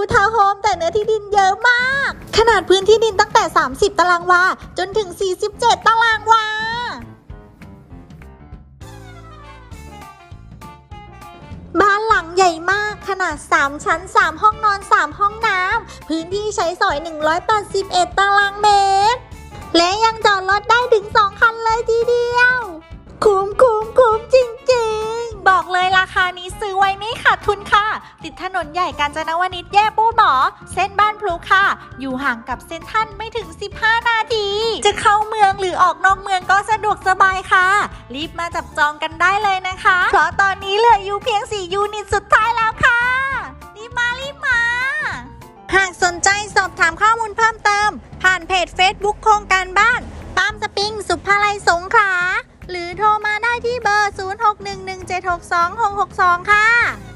ูทาวน์โฮมแต่เนื้อที่ดินเยอะมาก ขนาดพื้นที่ดินตั้งแต่ 30 ตารางวา จนถึง 47 ตารางวาบ้านหลังใหญ่มากขนาด 3 ชั้น 3 ห้องนอน 3 ห้องน้ำ พื้นที่ใช้สอย 181 ตารางเมตร และยังจอดรถได้ถึง 2 คันเลยทีเดียว นี้ซื้อไว้ไม่ขาดทุนค่ะ ติดถนนใหญ่กาญจนวนิชแย่ปูหมอ เส้นบ้านพลูค่ะ อยู่ห่างกับเซ็นทรัลไม่ถึง 15 นาที จะเข้าเมืองหรือออกนอกเมืองก็สะดวกสบายค่ะ รีบมาจับจองกันได้เลยนะคะ เพราะตอนนี้เหลืออยู่เพียง 4 ยูนิตสุดท้ายแล้วค่ะ รีบมารีบมา หากสนใจสอบถามข้อมูลเพิ่มเติม ผ่านเพจ Facebook โครงการบ้าน ทรมาได้ที่เบอร์0611762662 ค่ะ